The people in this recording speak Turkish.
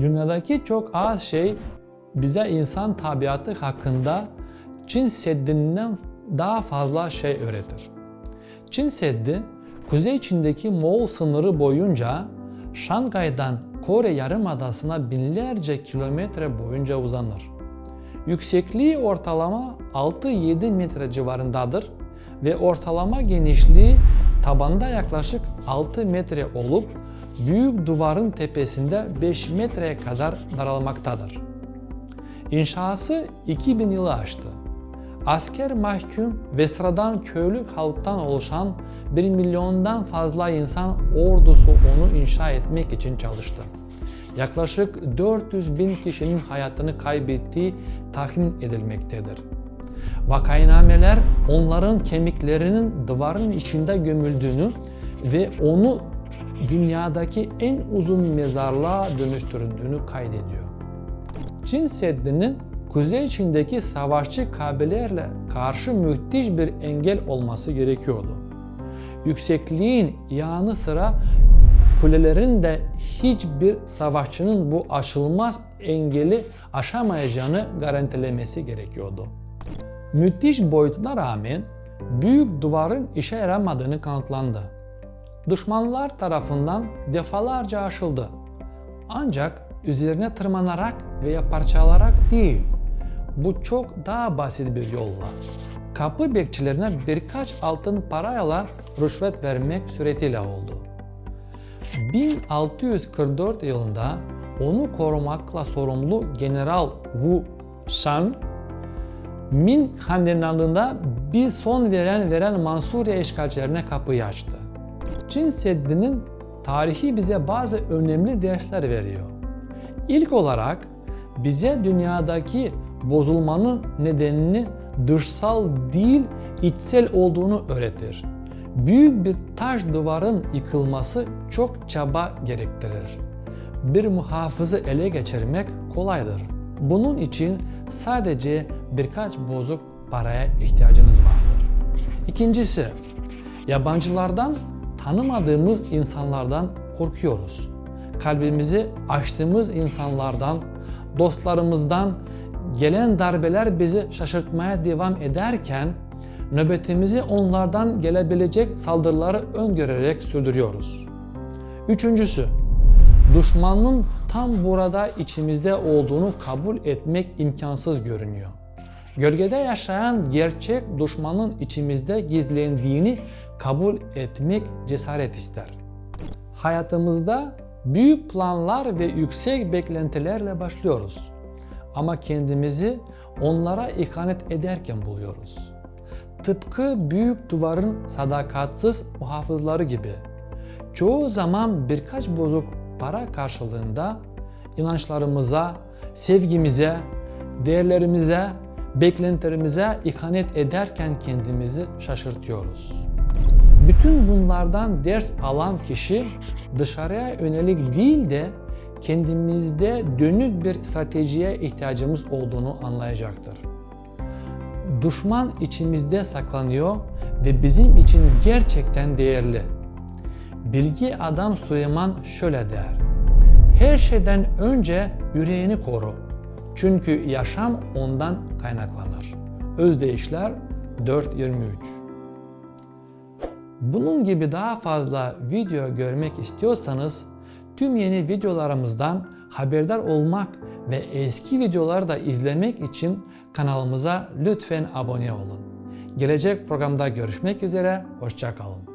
Dünyadaki çok az şey bize insan tabiatı hakkında Çin Seddi'nden daha fazla şey öğretir. Çin Seddi, Kuzey Çin'deki Moğol sınırı boyunca Şangay'dan Kore Yarımadası'na binlerce kilometre boyunca uzanır. Yüksekliği ortalama 6-7 metre civarındadır ve ortalama genişliği tabanda yaklaşık 6 metre olup büyük duvarın tepesinde 5 metreye kadar daralmaktadır. İnşası 2000 yılı aştı. Asker mahkum ve sıradan köylü halktan oluşan 1 milyondan fazla insan ordusu onu inşa etmek için çalıştı. Yaklaşık 400 bin kişinin hayatını kaybettiği tahmin edilmektedir. Vakaynameler onların kemiklerinin duvarın içinde gömüldüğünü ve onu dünyadaki en uzun mezarlığa dönüştürüldüğünü kaydediyor. Çin Seddi'nin Kuzey Çin'deki savaşçı kabilelerle karşı müthiş bir engel olması gerekiyordu. Yüksekliğin yanı sıra kulelerin de hiçbir savaşçının bu aşılmaz engeli aşamayacağını garantilemesi gerekiyordu. Müthiş boyutuna rağmen büyük duvarın işe yaramadığını kanıtlandı. Düşmanlar tarafından defalarca aşıldı. Ancak üzerine tırmanarak veya parçalarak değil. Bu çok daha basit bir yolla. Kapı bekçilerine birkaç altın parayla rüşvet vermek suretiyle oldu. 1644 yılında onu korumakla sorumlu General Wu Shan, Min Hanedanlığı'nda bir son veren veren Mansuriye işgalcilerine kapıyı açtı. Çin Seddi'nin tarihi bize bazı önemli dersler veriyor. İlk olarak bize dünyadaki bozulmanın nedenini dışsal değil içsel olduğunu öğretir. Büyük bir taş duvarın yıkılması çok çaba gerektirir. Bir muhafızı ele geçirmek kolaydır. Bunun için sadece birkaç bozuk paraya ihtiyacınız vardır. İkincisi, yabancılardan tanımadığımız insanlardan korkuyoruz. Kalbimizi açtığımız insanlardan, dostlarımızdan gelen darbeler bizi şaşırtmaya devam ederken nöbetimizi onlardan gelebilecek saldırıları öngörerek sürdürüyoruz. Üçüncüsü, düşmanın tam burada içimizde olduğunu kabul etmek imkansız görünüyor. Gölgede yaşayan gerçek düşmanın içimizde gizlendiğini kabul etmek cesaret ister. Hayatımızda büyük planlar ve yüksek beklentilerle başlıyoruz. Ama kendimizi onlara ikanet ederken buluyoruz. Tıpkı büyük duvarın sadakatsiz muhafızları gibi. Çoğu zaman birkaç bozuk para karşılığında inançlarımıza, sevgimize, değerlerimize, beklentilerimize ikanet ederken kendimizi şaşırtıyoruz. Bütün bunlardan ders alan kişi dışarıya yönelik değil de kendimizde dönük bir stratejiye ihtiyacımız olduğunu anlayacaktır. Düşman içimizde saklanıyor ve bizim için gerçekten değerli. Bilgi adam Süleyman şöyle der. Her şeyden önce yüreğini koru. Çünkü yaşam ondan kaynaklanır. Özdeyişler 4.23 Bunun gibi daha fazla video görmek istiyorsanız tüm yeni videolarımızdan haberdar olmak ve eski videoları da izlemek için kanalımıza lütfen abone olun. Gelecek programda görüşmek üzere, hoşçakalın.